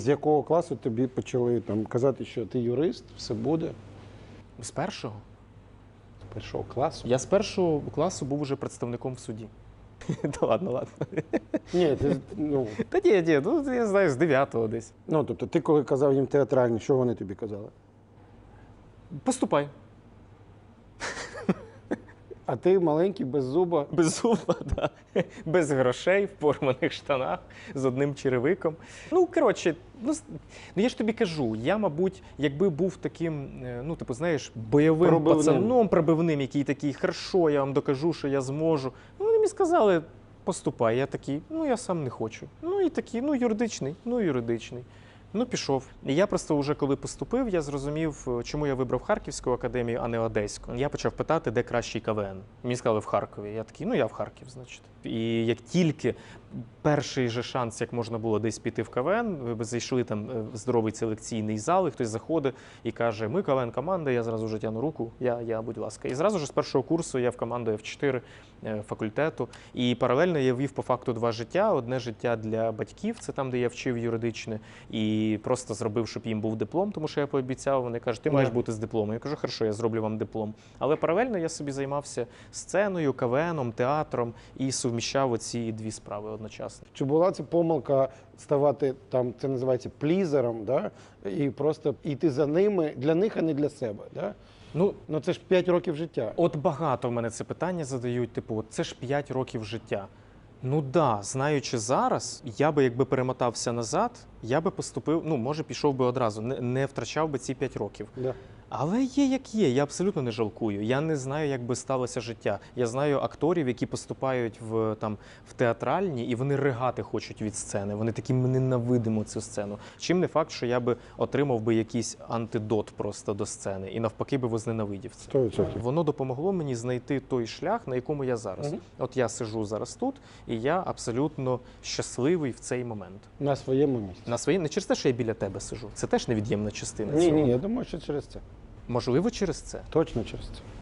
З якого класу тобі почали там казати, що ти юрист, все буде З першого. з першого класу? Я з першого класу був уже представником в суді. Та ладно, ладно. Ні, ти ну, Та ні, ні, ну я знаю, з дев'ятого десь. ну тобто, ти коли казав їм театральні, що вони тобі казали? Поступай. А ти маленький, без зуба. Без зуба, да. без грошей, в порваних штанах, з одним черевиком. Ну, коротше, ну, ну я ж тобі кажу, я, мабуть, якби був таким, е, ну, типу, знаєш, бойовим Пробивним. пацаном пробивним, який такий, хорошо, я вам докажу, що я зможу. Ну, вони мені сказали, поступай. Я такий, ну я сам не хочу. Ну і такий, ну юридичний, ну юридичний. Ну, пішов. І я просто вже коли поступив, я зрозумів, е, чому я вибрав Харківську академію, а не Одеську. Я почав питати, де кращий КВН. Мені сказали в Харкові. Я такий, ну я в Харків, значить. І як тільки перший же шанс, як можна було десь піти в КВН, ви зайшли там е, в здоровий селекційний зал, і хтось заходить і каже: Ми КВН команда, я зразу ж тяну руку, я, я, будь ласка. І зразу ж з першого курсу я в команду F4 е, факультету. І паралельно я вів по факту два життя: одне життя для батьків, це там, де я вчив юридичне, і просто зробив, щоб їм був диплом, тому що я пообіцяв. Вони кажуть, ти маєш бути з дипломом. Я кажу, хорошо, я зроблю вам диплом. Але паралельно я собі займався сценою, КВНом, театром і суміщав оці дві справи одночасно. Чи була це помилка ставати там, це називається плізером, да? і просто йти за ними для них, а не для себе. Да? Ну, Ну це ж 5 років життя. От багато в мене це питання задають, типу, от це ж 5 років життя. Ну да, знаючи зараз, я би якби перемотався назад, я би поступив, ну може пішов би одразу, не, не втрачав би ці 5 років. Да. Але є як є, я абсолютно не жалкую. Я не знаю, як би сталося життя. Я знаю акторів, які поступають в там в театральні, і вони ригати хочуть від сцени. Вони такі ми ненавидимо цю сцену. Чим не факт, що я би отримав би якийсь антидот просто до сцени, і навпаки би возненавидів це. 100%. Воно допомогло мені знайти той шлях, на якому я зараз. Мгм. От я сижу зараз тут, і я абсолютно щасливий в цей момент. На своєму місці. На своїй не через те, що я біля тебе сижу. Це теж невід'ємна частина. Ні, цього. ні, я думаю, що через це. Можливо, через це. Точно через це.